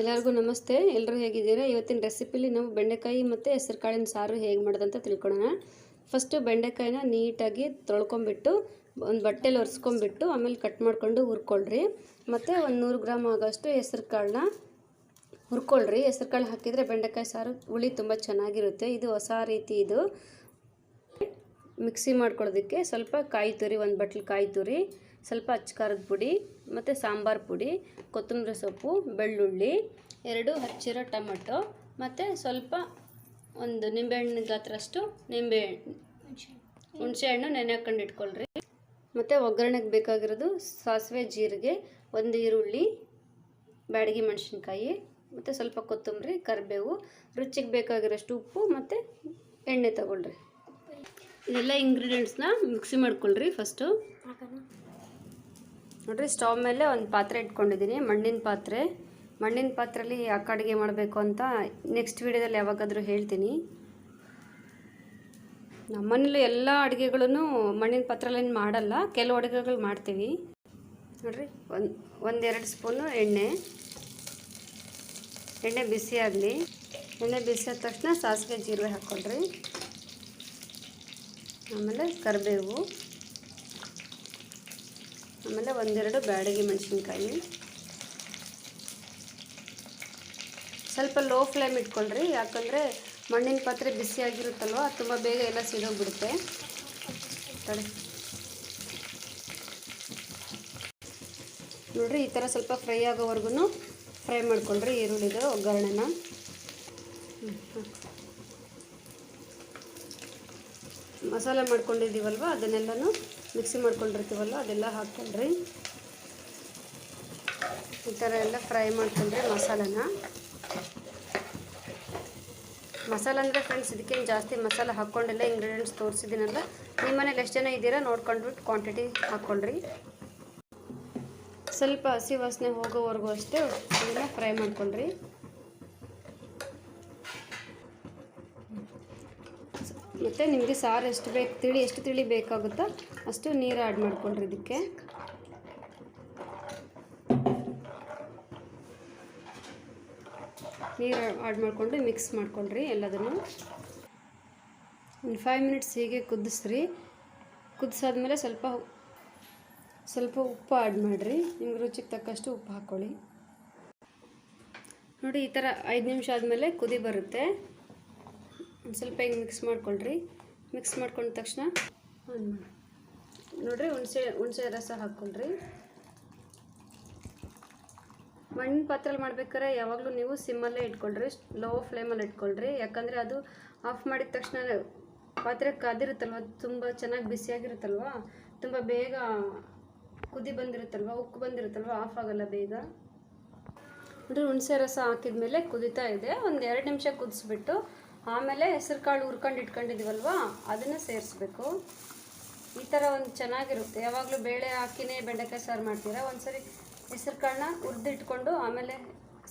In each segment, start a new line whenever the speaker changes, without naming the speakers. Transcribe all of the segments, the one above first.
ಎಲ್ಲರಿಗೂ ನಮಸ್ತೆ. ಎಲ್ಲರೂ ಹೇಗಿದ್ದೀರಾ? ಇವತ್ತಿನ ರೆಸಿಪಿಲಿ ನಾವು ಬೆಂಡೆಕಾಯಿ ಮತ್ತು ಹೆಸರು ಕಾಳಿನ ಸಾರು ಹೇಗೆ ಮಾಡೋದಂತ ತಿಳ್ಕೊಳ್ಳೋಣ ಫಸ್ಟು ಬೆಂಡೆಕಾಯಿನ ನೀಟಾಗಿ ತೊಳ್ಕೊಂಬಿಟ್ಟು, ಒಂದು ಬಟ್ಟೆಲಿ ಒರೆಸ್ಕೊಂಬಿಟ್ಟು, ಆಮೇಲೆ ಕಟ್ ಮಾಡಿಕೊಂಡು ಹುರ್ಕೊಳ್ರಿ. ಮತ್ತು ಒಂದು ನೂರು ಗ್ರಾಮ್ ಆಗೋಷ್ಟು ಹೆಸರು ಕಾಳನ್ನ ಹುರ್ಕೊಳ್ರಿ. ಹೆಸರು ಕಾಳು ಹಾಕಿದರೆ ಬೆಂಡೆಕಾಯಿ ಸಾರು ಹುಳಿ ತುಂಬ ಚೆನ್ನಾಗಿರುತ್ತೆ. ಇದು ಹೊಸ ರೀತಿ ಇದು. ಮಿಕ್ಸಿ ಮಾಡ್ಕೊಳ್ಳೋದಕ್ಕೆ ಸ್ವಲ್ಪ ಕಾಯಿ ತುರಿ, ಒಂದು ಬಟ್ಲು ಕಾಯಿ ತುರಿ ಸ್ವಲ್ಪ ಅಚ್ಕಾರದ ಪುಡಿ, ಮತ್ತು ಸಾಂಬಾರು ಪುಡಿ, ಕೊತ್ತಂಬರಿ ಸೊಪ್ಪು, ಬೆಳ್ಳುಳ್ಳಿ, ಎರಡು ಹಚ್ಚಿರೋ ಟೊಮಟೊ, ಮತ್ತು ಸ್ವಲ್ಪ ಒಂದು ನಿಂಬೆಹಣ್ಣು ಗಾತ್ರಷ್ಟು ನಿಂಬೆ ಹುಣಸೆಹಣ್ಣು ನೆನೆ ಹಾಕೊಂಡು ಇಟ್ಕೊಳ್ರಿ. ಮತ್ತು ಒಗ್ಗರಣೆಗೆ ಬೇಕಾಗಿರೋದು ಸಾಸಿವೆ ಜೀರಿಗೆ, ಒಂದು ಈರುಳ್ಳಿ, ಬ್ಯಾಡಗಿ ಮೆಣಸಿನ್ಕಾಯಿ, ಮತ್ತು ಸ್ವಲ್ಪ ಕೊತ್ತಂಬರಿ, ಕರಿಬೇವು, ರುಚಿಗೆ ಬೇಕಾಗಿರೋಷ್ಟು ಉಪ್ಪು, ಮತ್ತು ಎಣ್ಣೆ ತಗೊಳ್ರಿ. ಇದೆಲ್ಲ ಇಂಗ್ರೀಡಿಯೆಂಟ್ಸ್ನ ಮಿಕ್ಸಿ ಮಾಡ್ಕೊಳ್ರಿ ಫಸ್ಟು ನೋಡಿರಿ, ಸ್ಟವ್ ಮೇಲೆ ಒಂದು ಪಾತ್ರೆ ಇಟ್ಕೊಂಡಿದ್ದೀನಿ, ಮಣ್ಣಿನ ಪಾತ್ರೆ. ಮಣ್ಣಿನ ಪಾತ್ರೆಯಲ್ಲಿ ಯಾಕೆ ಅಡುಗೆ ಮಾಡಬೇಕು ಅಂತ ನೆಕ್ಸ್ಟ್ ವೀಡಿಯೋದಲ್ಲಿ ಯಾವಾಗಾದರೂ ಹೇಳ್ತೀನಿ. ನಮ್ಮನೇಲಿ ಎಲ್ಲ ಅಡುಗೆಗಳನ್ನು ಮಣ್ಣಿನ ಪಾತ್ರೆಲೇನು ಮಾಡಲ್ಲ, ಕೆಲವು ಅಡುಗೆಗಳು ಮಾಡ್ತೀವಿ. ನೋಡಿರಿ, ಒಂದು, ಒಂದೆರಡು ಸ್ಪೂನು ಎಣ್ಣೆ. ಎಣ್ಣೆ ಬಿಸಿ ಆಗಲಿ. ಎಣ್ಣೆ ಬಿಸಿ ಆದ ತಕ್ಷಣ ಸಾಸಿವೆ ಜೀರಿಗೆ ಹಾಕ್ಕೊಳ್ರಿ. ಆಮೇಲೆ ಕರಿಬೇವು. ಆಮೇಲೆ ಒಂದೆರಡು ಬ್ಯಾಡಗಿ ಮೆಣಸಿನ್ಕಾಯಿ. ಸ್ವಲ್ಪ ಲೋ ಫ್ಲೇಮ್ ಇಟ್ಕೊಳ್ರಿ, ಯಾಕಂದರೆ ಮಣ್ಣಿನ ಪಾತ್ರೆ ಬಿಸಿಯಾಗಿರುತ್ತಲ್ವ ತುಂಬ ಬೇಗ ಎಲ್ಲ ಸಿಡೋಗ್ಬಿಡುತ್ತೆ ತಡೆ. ನೋಡಿರಿ, ಈ ಥರ ಸ್ವಲ್ಪ ಫ್ರೈ ಆಗೋವರೆಗೂ ಫ್ರೈ ಮಾಡ್ಕೊಳ್ರಿ ಈರುಳ್ಳಿದು, ಒಗ್ಗರಣೆನ. ಮಸಾಲೆ ಮಾಡ್ಕೊಂಡಿದ್ದೀವಲ್ವ, ಅದನ್ನೆಲ್ಲನೂ ಮಿಕ್ಸಿ ಮಾಡ್ಕೊಂಡಿರ್ತೀವಲ್ಲ, ಅದೆಲ್ಲ ಹಾಕ್ಕೊಂಡ್ರಿ ಈ ಥರ ಎಲ್ಲ ಫ್ರೈ ಮಾಡ್ಕೊಂಡ್ರಿ ಮಸಾಲೆನ. ಮಸಾಲೆ ಅಂದರೆ ಫ್ರೆಂಡ್ಸ್ ಇದಕ್ಕೇನು ಜಾಸ್ತಿ ಮಸಾಲೆ ಹಾಕ್ಕೊಂಡೆಲ್ಲ ಇಂಗ್ರೀಡಿಯೆಂಟ್ಸ್ ತೋರಿಸಿದ್ದೀನಲ್ಲ. ನಿಮ್ಮ ಮನೇಲಿ ಎಷ್ಟು ಜನ ಇದ್ದೀರಾ? ನೋಡ್ಕೊಂಡ್ಬಿಟ್ಟು ಕ್ವಾಂಟಿಟಿ ಹಾಕ್ಕೊಂಡ್ರಿ ಸ್ವಲ್ಪ ಹಸಿ ವಾಸನೆ ಹೋಗೋವರೆಗೂ ಅಷ್ಟೇ ಫ್ರೈ ಮಾಡ್ಕೊಳ್ರಿ ಮತ್ತು ನಿಮಗೆ ಸಾರು ಎಷ್ಟು ಬೇಕು ತಿಳಿ, ಎಷ್ಟು ತಿಳಿ ಬೇಕಾಗುತ್ತೋ ಅಷ್ಟು ನೀರು ಆ್ಯಡ್ ಮಾಡ್ಕೊಳ್ರಿ ಇದಕ್ಕೆ. ನೀರು ಆ್ಯಡ್ ಮಾಡಿಕೊಂಡು ಮಿಕ್ಸ್ ಮಾಡ್ಕೊಂಡ್ರಿ ಎಲ್ಲದನ್ನು. ಒಂದು ಫೈವ್ ಮಿನಿಟ್ಸ್ ಹೀಗೆ ಕುದಿಸ್ರಿ. ಕುದಿಸಾದ್ಮೇಲೆ ಸ್ವಲ್ಪ ಸ್ವಲ್ಪ ಉಪ್ಪು ಆ್ಯಡ್ ಮಾಡಿರಿ. ನಿಮ್ಗೆ ರುಚಿಗೆ ತಕ್ಕಷ್ಟು ಉಪ್ಪು ಹಾಕ್ಕೊಳ್ಳಿ ನೋಡಿ, ಈ ಥರ ಐದು ನಿಮಿಷ ಆದಮೇಲೆ ಕುದಿ ಬರುತ್ತೆ. ಒಂದು ಸ್ವಲ್ಪ ಹಿಂಗೆ ಮಿಕ್ಸ್ ಮಾಡ್ಕೊಳ್ರಿ. ಮಿಕ್ಸ್ ಮಾಡ್ಕೊಂಡ ತಕ್ಷಣ ಆನ್ ಮಾಡಿ. ನೋಡಿರಿ ಹುಣಸೆ ಹುಣಸೆ ರಸ ಹಾಕ್ಕೊಳ್ರಿ. ಮಣ್ಣಿನ ಪಾತ್ರೆಲಿ ಮಾಡ್ಬೇಕಾದ್ರೆ ಯಾವಾಗಲೂ ನೀವು ಸಿಮ್ಮಲ್ಲೇ ಇಟ್ಕೊಳ್ರಿ ಲೋ ಫ್ಲೇಮಲ್ಲಿ ಇಟ್ಕೊಳ್ರಿ. ಯಾಕಂದರೆ ಅದು ಆಫ್ ಮಾಡಿದ ತಕ್ಷಣ ಪಾತ್ರೆ ಕಾದಿರುತ್ತಲ್ವ, ತುಂಬ ಚೆನ್ನಾಗಿ ಬಿಸಿಯಾಗಿರುತ್ತಲ್ವ ತುಂಬ ಬೇಗ ಕುದಿ ಬಂದಿರುತ್ತಲ್ವ, ಉಕ್ಕು ಬಂದಿರುತ್ತಲ್ವ ಆಫ್ ಆಗಲ್ಲ ಬೇಗ. ನೋಡಿರಿ ಹುಣಸೆ ರಸ ಹಾಕಿದ ಮೇಲೆ ಕುದಿತಾ ಇದೆ. ಒಂದು ಎರಡು ನಿಮಿಷ ಕುದಿಸ್ಬಿಟ್ಟು ಆಮೇಲೆ ಹೆಸರುಕಾಳು ಹುರ್ಕೊಂಡು ಇಟ್ಕೊಂಡಿದ್ದೀವಲ್ವ ಅದನ್ನು ಸೇರಿಸ್ಬೇಕು. ಈ ಥರ ಒಂದು ಚೆನ್ನಾಗಿರುತ್ತೆ. ಯಾವಾಗಲೂ ಬೇಳೆ ಹಾಕಿನೇ ಬೆಂಡೆಕಾಯಿ ಸಾರು ಮಾಡ್ತೀರಾ? ಒಂದ್ಸರಿ ಹೆಸರು ಕಾಳನ್ನ ಹುರಿದಿಟ್ಕೊಂಡು ಆಮೇಲೆ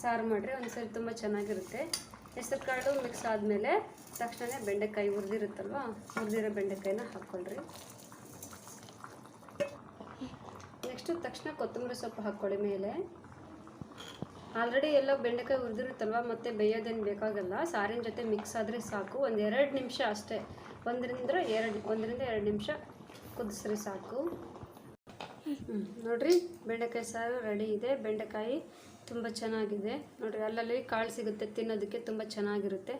ಸಾರು ಮಾಡಿರಿ, ಒಂದ್ಸರಿ ತುಂಬ ಚೆನ್ನಾಗಿರುತ್ತೆ. ಹೆಸರು ಕಾಳು ಮಿಕ್ಸ್ ಆದಮೇಲೆ ತಕ್ಷಣ ಬೆಂಡೆಕಾಯಿ ಹುರಿದಿರುತ್ತಲ್ವ? ಹುರಿದಿರೋ ಬೆಂಡೆಕಾಯಿನ ಹಾಕ್ಕೊಳ್ರಿ ನೆಕ್ಸ್ಟು ತಕ್ಷಣ ಕೊತ್ತಂಬರಿ ಸೊಪ್ಪು ಹಾಕ್ಕೊಳ್ಳಿ ಮೇಲೆ. ಆಲ್ರೆಡಿ ಎಲ್ಲ ಬೆಂಡೆಕಾಯಿ ಹುರಿದಿರುತ್ತಲ್ವ, ಮತ್ತು ಬೇಯೋದೇನು ಬೇಕಾಗಲ್ಲ, ಸಾರಿನ ಜೊತೆ ಮಿಕ್ಸ್ ಆದರೆ ಸಾಕು ಒಂದು ಎರಡು ನಿಮಿಷ ಅಷ್ಟೇ, ಒಂದರಿಂದ ಎರಡು ಒಂದರಿಂದ ಎರಡು ನಿಮಿಷ ಕುದಿಸ್ರಿ ಸಾಕು. ನೋಡಿರಿ, ಬೆಂಡೆಕಾಯಿ ಸಾರು ರೆಡಿ ಇದೆ, ಬೆಂಡೆಕಾಯಿ ತುಂಬ ಚೆನ್ನಾಗಿದೆ. ನೋಡಿರಿ, ಅಲ್ಲಲ್ಲಿ ಕಾಳು ಸಿಗುತ್ತೆ, ತಿನ್ನೋದಕ್ಕೆ ತುಂಬ ಚೆನ್ನಾಗಿರುತ್ತೆ.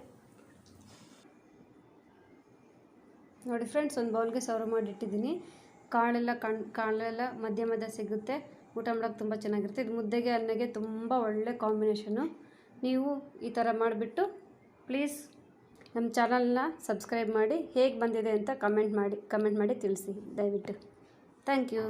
ನೋಡಿ ಫ್ರೆಂಡ್ಸ್ ಒಂದು ಬೌಲ್ಗೆ ಸರ್ವ್ ಮಾಡಿಟ್ಟಿದ್ದೀನಿ ಕಾಳೆಲ್ಲ ಕಣ್, ಕಾಳೆಲ್ಲ ಮಧ್ಯ ಮಧ್ಯ ಸಿಗುತ್ತೆ. ಊಟ ಮಾಡೋಕ್ಕೆ ತುಂಬ ಚೆನ್ನಾಗಿರುತ್ತೆ. ಇದು ಮುದ್ದೆಗೆ, ಅನ್ನಗೆ ತುಂಬ ಒಳ್ಳೆ ಕಾಂಬಿನೇಷನು ನೀವು ಈ ಥರ ಮಾಡಿಬಿಟ್ಟು ಪ್ಲೀಸ್ ನಮ್ಮ ಚಾನಲ್ನ ಸಬ್ಸ್ಕ್ರೈಬ್ ಮಾಡಿ, ಹೇಗೆ ಬಂದಿದೆ ಅಂತ ಕಮೆಂಟ್ ಮಾಡಿ ಕಮೆಂಟ್ ಮಾಡಿ ತಿಳಿಸಿ. ದಯವಿಟ್ಟು. Thank you